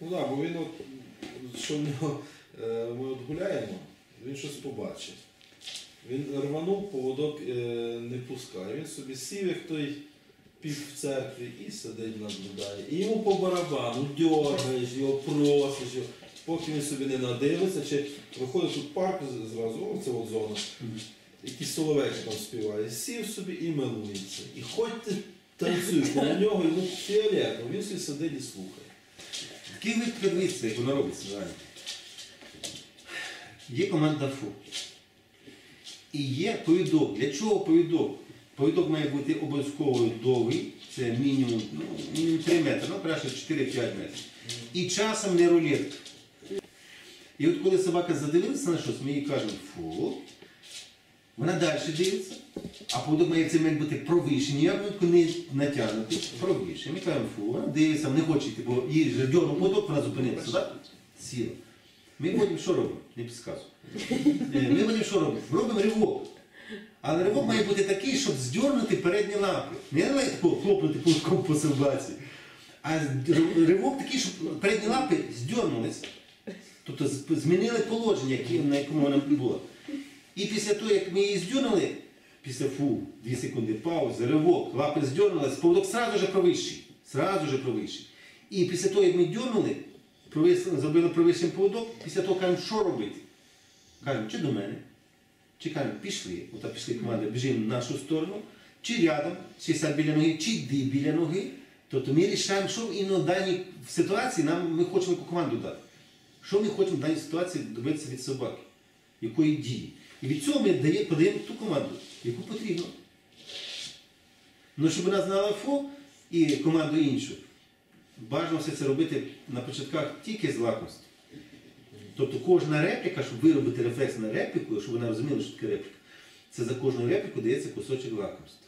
Ну так, бо він от, що в нього, е, ми от гуляємо, він щось побачив. Він рванув, поводок е, не пускає. Він собі сів, як той пів в церкві, і сидить наблюдає. І йому по барабану дергаєш його, просиш його, поки він собі не надивиться, чи виходить тут парк зразу, о, це от зона. Якийсь соловейки там співає, сів собі і милується. І хоч ти танцюй коло нього, йому фіолетово, він собі сидить і слухає. Який вид подивіться, як воно робиться реально. Є команда ФУ. І є повідок. Для чого повідок? Повідок має бути обов'язково довгий, це мінімум, ну, мінімум 3 метри, ну краще 4-5 метрів. І часом не рулет. І от коли собака задивилася на щось, ми їй кажемо фу. Вона далі дивиться, а має в цей момент бути провищений, ніяк випадку не провищений. Ми кажемо, фу, дивиться, не хоче йти, бо їй вже дьорнув поводок, вона зупинилася, так? Сіла. Ми потім що робимо? Не підказую. Е, Ми потім що робимо? Робимо ривок. Але ривок має бути такий, щоб здьорнути передні лапи. Не такого хлопнути поводком по собаці. А ривок такий, щоб передні лапи здьорнулися. Тобто змінили положення, на якому вона була. І після того, як ми її здьорнули, після фу, 2 секунди паузи, ривок, лапи здьорнулись, поводок сразу же провищий. Сразу же провищий. І після того, як ми дьорнули, зробили провищим поводок, після того кажемо, що робити? Кажемо, чи до мене, чи кажемо, пішли, ота пішли команди, біжимо в нашу сторону, чи рядом, чи сядь біля ноги, чи йди біля ноги. Тобто ми рішаємо, що іменно в даній ситуації нам ми хочемо команду дати. Що ми хочемо в даній ситуації добитися від собаки? Якої дії? І від цього ми дає, подаємо ту команду, яку потрібно. Ну, щоб вона знала ФО і команду іншу, бажано все це робити на початках тільки з лакомства. Тобто кожна репліка, щоб виробити рефлекс на репліку, щоб вона розуміла, що таке репліка, це за кожну репліку дається кусочок лакомства.